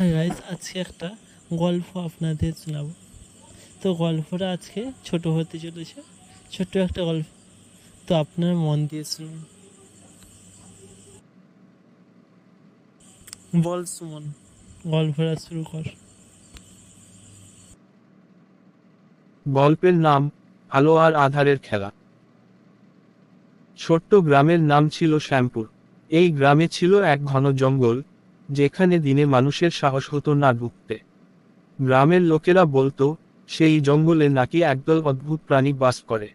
হ্যাঁ গাইজ আজকে একটা গল্প আপনাদের শোনাবো। তো গল্পটা আজকে ছোট হতে চলেছে, ছোট্ট একটা গল্প। তো আপনার মন দিয়ে শুনুন। বল সুমন, গল্পটা শুরু কর। গল্পের নাম, আলো আর আধারের খেলা। ছোট্ট গ্রামের নাম ছিল শ্যামপুর। এই গ্রামে ছিল এক ঘন জঙ্গল যেখানে দিনে মানুষের সাহস হতো না ঢুকতে। গ্রামের লোকেরা বলতো, সেই জঙ্গলে নাকি একদল অদ্ভুত প্রাণী বাস করে।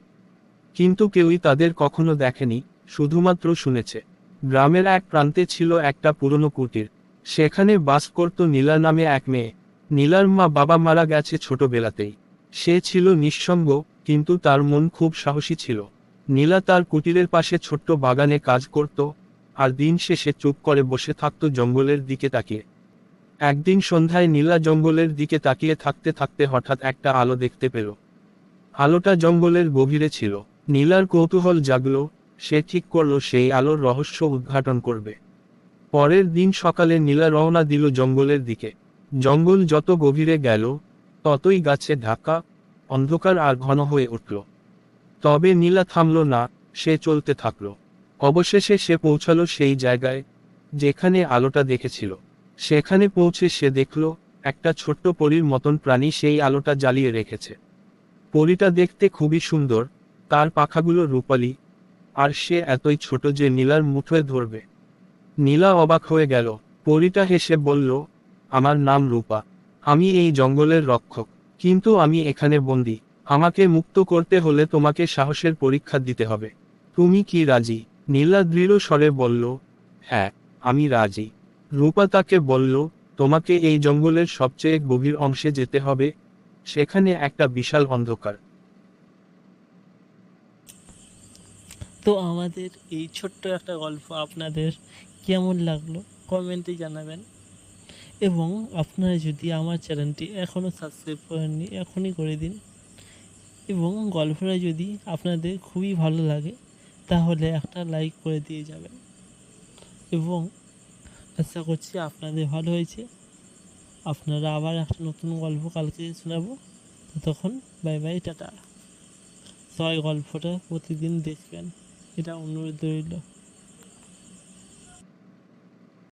কিন্তু কেউই তাদের কখনো দেখেনি, শুধুমাত্র শুনেছে। গ্রামের এক প্রান্তে ছিল একটা পুরনো কুটির। সেখানে বাস করত নীলা নামে এক মেয়ে। নীলার মা বাবা মারা গেছে ছোটবেলাতেই। সে ছিল নিঃসঙ্গ, কিন্তু তার মন খুব সাহসী ছিল। নীলা তার কুটিরের পাশে ছোট্ট বাগানে কাজ করত আর দিন শেষে চুপ করে বসে থাকত জঙ্গলের দিকে তাকিয়ে। একদিন সন্ধ্যায় নীলা জঙ্গলের দিকে তাকিয়ে থাকতে থাকতে হঠাৎ একটা আলো দেখতে পেল। আলোটা জঙ্গলের গভীরে ছিল। নীলার কৌতূহল জাগলো, সে ঠিক করল সেই আলোর রহস্য উদ্ঘাটন করবে। পরের দিন সকালে নীলা রওনা দিল জঙ্গলের দিকে। জঙ্গল যত গভীরে গেল, ততই গাছে ঢাকা, অন্ধকার আর ঘন হয়ে উঠল। তবে নীলা থামল না, সে চলতে থাকল। অবশেষে সে পৌঁছালো সেই জায়গায়, যেখানে আলোটা দেখেছিল। সেখানে পৌঁছে সে দেখল, একটা ছোট্ট পরীর মতন প্রাণী সেই আলোটা জ্বালিয়ে রেখেছে। পরীটা দেখতে খুবই সুন্দর, তার পাখাগুলো রূপালি, আর সে এতই ছোট যে নীলার মুঠোয় ধরবে। নীলা অবাক হয়ে গেল। পরীটা হেসে বলল, আমার নাম রূপা। আমি এই জঙ্গলের রক্ষক, কিন্তু আমি এখানে বন্দি। আমাকে মুক্ত করতে হলে তোমাকে সাহসের পরীক্ষা দিতে হবে। তুমি কি রাজি? নীলা দৃঢ় স্বরে বলল হ্যাঁ আমি রাজি। রূপা তাকে বলল, তোমাকে এই জঙ্গলের সবচেয়ে গভীর অংশে যেতে হবে, সেখানে একটা বিশাল অন্ধকার। তো আমাদের এই ছোট্ট একটা গল্প আপনাদের কেমন লাগল কমেন্টে জানাবেন। এবং আপনারা যদি আমার চ্যানেলটি এখনও সাবস্ক্রাইব করেননি, এখনই করে দিন। এবং গল্পটা যদি আপনাদের খুবই ভালো লাগে তাহলে একটা লাইক করে দিয়ে যাবেন। এবং আশা করছি আপনাদের ভালো হয়েছে। আপনারা আবার একটা নতুন গল্প কালকে শোনাবো। ততক্ষণ বাই বাই টাটা। সবাই গল্পটা প্রতিদিন দেখবেন। এটা অনুরোধ রইল।